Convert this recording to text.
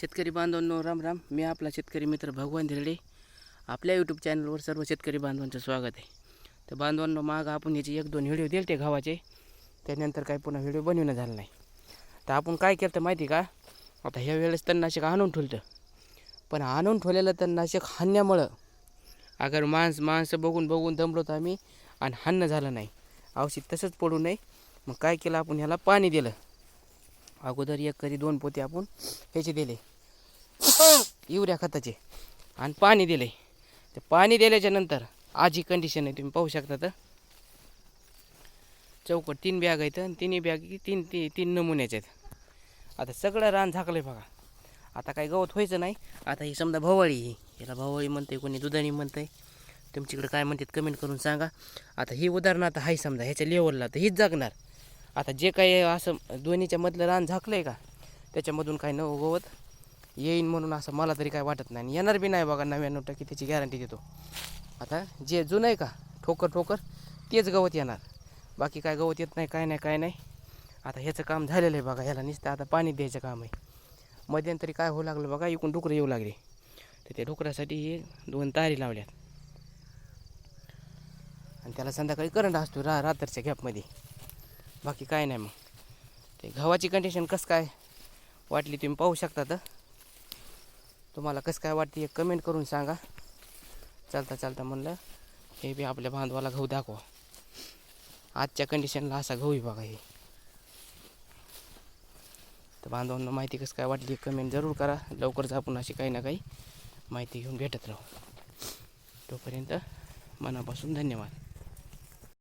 शेतकरी बांधवांनो राम राम. मी आपला शेतकरी मित्र भगवान धिरडे. आपल्या यूट्यूब चॅनलवर सर्व शेतकरी बांधवांचं स्वागत आहे. तर बांधवांनो माग आपण याचे एक दोन व्हिडिओ दिले ते गावाचे. त्यानंतर काही पुन्हा व्हिडिओ बनवणं झालं नाही. तर आपण काय केलं तर माहिती का? आता ह्या वेळेस तणनाशक आणून ठेवलं पण आणून ठेवलेलं तणनाशक हाणण्यामुळं अगर माणसं माणसं बघून बघून दमलो तर आम्ही आणि हाणणं झालं नाही. औषध तसंच पडू नये. मग काय केलं आपण? ह्याला पाणी दिलं. अगोदर एक करी दोन पोते आपण ह्याचे दिले. युरिया खताचे. आणि पाणी दिले. ते पाणी दिल्याच्या नंतर आजी कंडिशन आहे तुम्ही पाहू शकता तर. चौकट तीन बॅग आहेत आणि तिन्ही बॅग तीन ती तीन नमुन्याचे आहेत. आता सगळं रान झाकलं आहे बघा. आता काही गवत व्हायचं नाही. आता ही समजा भवाळी ही याला भवाळी म्हणते कोणी दुधाणी म्हणते तुमच्याकडे काय म्हणतात कमेंट करून सांगा. आता ही उदाहरणार्थ आहे समजा ह्याच्या लेवलला तर हीच जगणार. आता जे काही असं दोन्हीच्या मधलं रान झाकलं आहे का त्याच्यामधून काही न गवत येईन म्हणून असं मला तरी काय वाटत नाही. येणार बी नाही बघा नव्याण्णव टक्के त्याची गॅरंटी देतो. आता जे जुनं आहे का ठोकर ठोकर तेच गवत येणार. बाकी काय गवत येत नाही काय नाही काय नाही. आता ह्याचं काम झालेलं आहे बघा ह्याला नुसतं आता पाणी द्यायचं काम आहे. मध्यंतरी काय होऊ लागलं बघा इकडून डुकरं येऊ लागले. तर त्या डुकरासाठी हे दोन तारी लावल्यात. आणि त्याला संध्याकाळी करंट असतो रा रात्रीच्या गॅपमध्ये बाकी काय नाही मग. ते गव्हाची कंडिशन कसं काय वाटली तुम्ही पाहू शकता तर तुम्हाला कसं काय वाटते एक कमेंट करून सांगा. चालता चालता म्हणलं हे बी आपल्या बांधवाला गहू दाखवा. आजच्या कंडिशनला असा गहू आहे बघा हे. तर बांधवांना माहिती कसं काय वाटली कमेंट जरूर करा. लवकरच आपण अशी काही ना काही माहिती घेऊन भेटत राहू. तोपर्यंत मनापासून धन्यवाद.